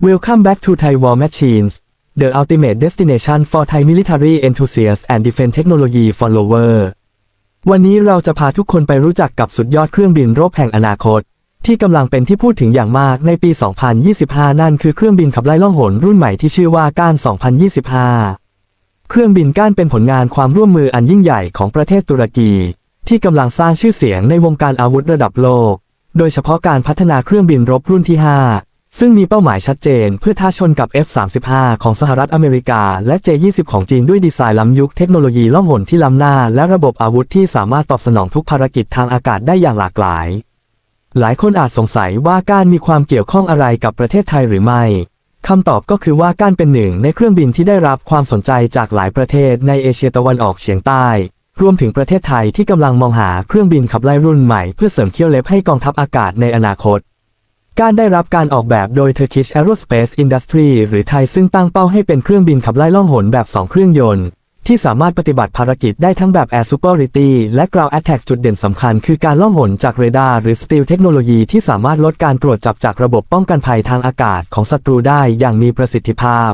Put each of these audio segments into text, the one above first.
Welcome back to Thai War Machines, the ultimate destination for Thai military enthusiasts and defense technology follower. วันนี้เราจะพาทุกคนไปรู้จักกับสุดยอดเครื่องบินรบแห่งอนาคต ที่กำลังเป็นที่พูดถึงอย่างมากในปี 2025 นั่นคือเครื่องบินขับไล่ล่องหนรุ่นใหม่ที่ชื่อว่าก้าน 2025 เครื่องบินก้านเป็นผลงานความร่วมมืออันยิ่งใหญ่ของประเทศตุรกี ที่กำลังสร้างชื่อเสียงในวงการอาวุธระดับโลก โดยเฉพาะการพัฒนาเครื่องบินรบรุ่นที่ 5 ซึ่งมีเป้าหมายชัดเจนเพื่อท้าชนกับ F-35 ของสหรัฐอเมริกา และ J-20 ของจีนด้วยดีไซน์ล้ำยุคเทคโนโลยีล่องหนที่ล้ำหน้า และระบบอาวุธที่สามารถตอบสนองทุกภารกิจทางอากาศได้อย่างหลากหลาย หลายคนอาจสงสัยว่าการมีความเกี่ยวข้องอะไรกับประเทศไทยหรือไม่คำตอบก็คือว่าการเป็นหนึ่งในเครื่องบินที่ได้รับความสนใจจากหลายประเทศในเอเชียตะวันออกเฉียงใต้ รวมถึงประเทศไทยที่กำลังมองหาเครื่องบินขับไล่รุ่นใหม่เพื่อเสริมเขี้ยวเล็บให้กองทัพอากาศในอนาคต การได้รับการออกแบบโดย Turkish Aerospace Industry หรือไทยซึ่งตั้งเป้าให้เป็นเครื่องบินขับไล่ล่องหนแบบ 2 เครื่องยนต์ ที่สามารถปฏิบัติภารกิจได้ทั้งแบบ Air Superiority และ Ground Attack จุดเด่นสำคัญคือการล่องหนจากเรดาร์หรือ Stealth เทคโนโลยีที่สามารถลดการตรวจจับจากระบบป้องกันภัยทางอากาศของศัตรูได้อย่างมีประสิทธิภาพ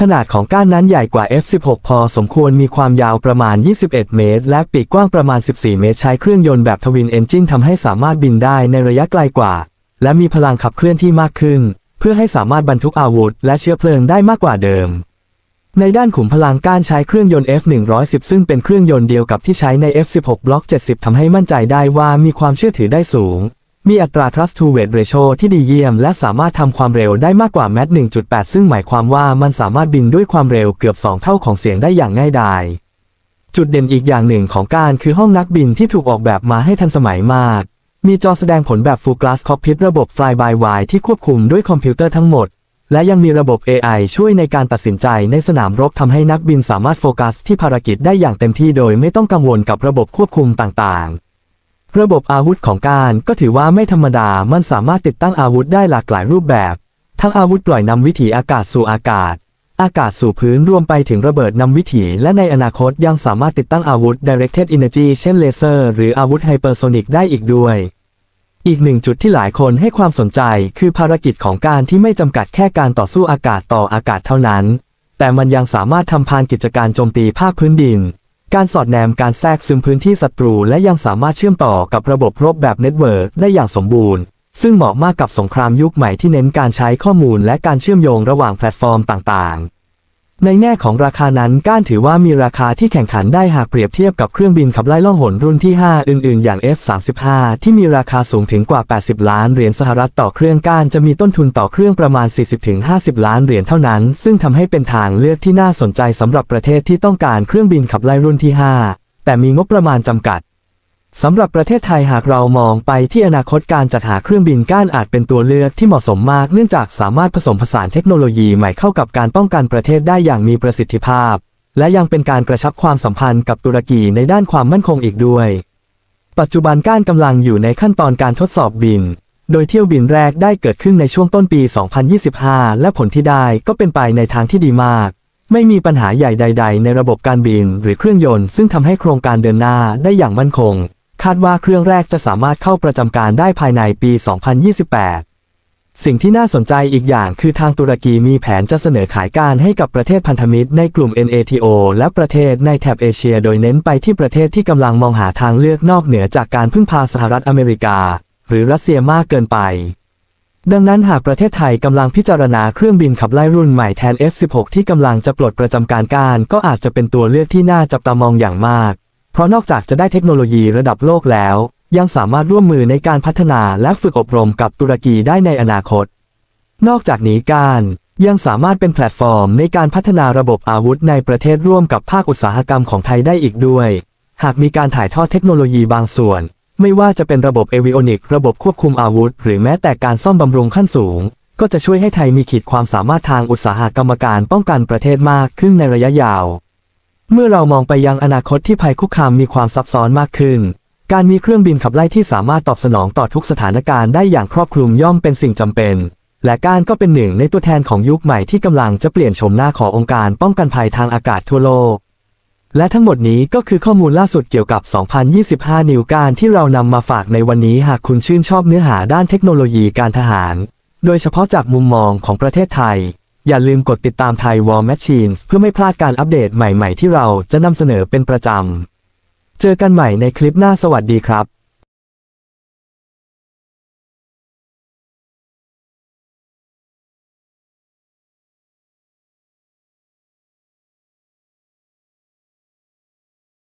ขนาดของก้านนั้นใหญ่กว่า F16 พอสมควรมีความยาวประมาณ 21 เมตร และปีกกว้างประมาณ 14 เมตร ใช้เครื่องยนต์แบบทวินเอนจินทำให้สามารถบินได้ในระยะไกลกว่า และมีพลังขับเคลื่อนที่มากขึ้น เพื่อให้สามารถบรรทุกอาวุธ และเชื้อเพลิงได้มากกว่าเดิม ในด้านขุมพลังกานใช้เครื่องยนต์ F110 ซึ่งเป็นเครื่องยนต์เดียวกับที่ใช้ใน F16 บล็อก 70ทำให้มั่นใจได้ว่ามีความเชื่อถือได้สูง มีอัตรา thrust to weight ratio ที่ดีเยี่ยม และสามารถทำความเร็วได้มากกว่าแม t 1.8 ซึ่งหมายความว่ามันสามารถบินด้วยความเร็วเกือบ 2 เท่าของเสียงได้อย่างง่ายดายจุดเด่นอีกอย่างหนึ่งของการคือห้องนักบินที่ถูกออกแบบมาให้ทันสมัยมาก มีจอแสดงผลแบบ Full Glass Cockpit ระบบ Fly by Wire ที่ควบคุมด้วยคอมพิวเตอร์ทั้งหมด และยังมีระบบ AI ช่วยในการตัดสินใจในสนามรบทำให้นักบินสามารถโฟกัสที่ภารกิจได้อย่างเต็มที่โดยไม่ต้องกังวลกับระบบควบคุมต่างๆ ระบบอาวุธของการก็ถือว่าไม่ธรรมดา มันสามารถติดตั้งอาวุธได้หลากหลายรูปแบบ ทั้งอาวุธปล่อยนำวิถีอากาศสู่อากาศ อากาศสู่พื้นรวมไปถึงระเบิดนำวิถี และในอนาคตยังสามารถติดตั้งอาวุธ Directed Energy เช่นเลเซอร์ หรืออาวุธไฮเปอร์โซนิกได้อีกด้วย อีกหนึ่งจุดที่หลายคนให้ความสนใจ คือภารกิจของการที่ไม่จำกัดแค่การต่อสู้อากาศต่ออากาศเท่านั้น แต่มันยังสามารถทำพานกิจการโจมตีภาคพื้นดิน การสอดแนมการแทรกซึมพื้นที่ศัตรู และยังสามารถเชื่อมต่อกับระบบรบแบบเน็ตเวิร์กได้อย่างสมบูรณ์ ซึ่งเหมาะมากกับสงครามยุคใหม่ที่เน้นการใช้ข้อมูลและการเชื่อมโยงระหว่างแพลตฟอร์มต่างๆ ในแง่ของราคานั้นก้านถือว่ามีราคาที่แข่งขันได้หากเปรียบเทียบกับเครื่องบินขับไล่ล่องหนรุ่นที่ 5 อื่นๆ อย่าง F-35 ที่มีราคาสูงถึงกว่า 80 ล้านเหรียญสหรัฐต่อเครื่องก้านจะมีต้นทุนต่อเครื่องประมาณ 40-50 ล้านเหรียญเท่านั้น ซึ่งทำให้เป็นทางเลือกที่น่าสนใจสำหรับประเทศที่ต้องการเครื่องบินขับไล่รุ่นที่ 5 แต่มีงบประมาณจำกัด สำหรับประเทศไทยหากเรามองไปที่อนาคตการจัดหาเครื่องบินก้านอาจเป็นตัวเลือกที่เหมาะสมมากเนื่องจากสามารถผสมผสานเทคโนโลยีใหม่เข้ากับการป้องกันประเทศได้อย่างมีประสิทธิภาพ และยังเป็นการกระชับความสัมพันธ์กับตุรกีในด้านความมั่นคงอีกด้วย ปัจจุบันก้านกำลังอยู่ในขั้นตอนการทดสอบบิน โดยเที่ยวบินแรกได้เกิดขึ้นในช่วงต้นปี 2025 และผลที่ได้ก็เป็นไปในทางที่ดีมากไม่มีปัญหาใหญ่ใด ๆ ในระบบการบินหรือเครื่องยนต์ ซึ่งทำให้โครงการเดินหน้าได้อย่างมั่นคง คาดว่าเครื่องแรกจะสามารถเข้าประจำการได้ภายในปี 2028 สิ่งที่น่าสนใจอีกอย่างคือทางตุรกีมีแผนจะเสนอขายการให้กับประเทศพันธมิตรในกลุ่ม NATO และประเทศในแถบเอเชีย โดยเน้นไปที่ประเทศที่กำลังมองหาทางเลือกนอกเหนือจากการพึ่งพาสหรัฐอเมริกา หรือรัสเซียมากเกินไปดังนั้นหากประเทศไทยกำลังพิจารณาเครื่องบินขับไล่รุ่นใหม่แทน F16 ที่กำลังจะปลดประจำการการ ก็อาจจะเป็นตัวเลือกที่น่าจับตามองอย่างมาก เพราะนอกจากจะได้เทคโนโลยีระดับโลกแล้ว ยังสามารถร่วมมือในการพัฒนาและฝึกอบรมกับตุรกีได้ในอนาคต นอกจากนี้การยังสามารถเป็นแพลตฟอร์มในการพัฒนาระบบอาวุธในประเทศร่วมกับภาคอุตสาหกรรมของไทยได้อีกด้วย หากมีการถ่ายทอดเทคโนโลยีบางส่วน ไม่ว่าจะเป็นระบบเอวิโอนิกระบบควบคุมอาวุธ หรือแม้แต่การซ่อมบำรุงขั้นสูง ก็จะช่วยให้ไทยมีขีดความสามารถทางอุตสาหกรรมการป้องกันประเทศมากขึ้นในระยะยาว เมื่อเรามองไปยังอนาคตที่ภัยคุกคามมีความซับซ้อนมากขึ้น การมีเครื่องบินขับไล่ที่สามารถตอบสนองต่อทุกสถานการณ์ได้อย่างครอบคลุมย่อมเป็นสิ่งจำเป็น และการก็เป็นหนึ่งในตัวแทนของยุคใหม่ที่กำลังจะเปลี่ยนโฉมหน้าขององค์การป้องกันภัยทางอากาศทั่วโลก และทั้งหมดนี้ก็คือข้อมูลล่าสุดเกี่ยวกับ 2025 นิวการที่เรานำมาฝากในวันนี้หากคุณชื่นชอบเนื้อหาด้านเทคโนโลยีการทหาร โดยเฉพาะจากมุมมองของประเทศไทย อย่าลืมกดติดตามไทย War Machines เพื่อไม่พลาดการอัปเดตใหม่ๆที่เราจะนำเสนอเป็นประจำ เจอกันใหม่ในคลิปหน้าสวัสดีครับ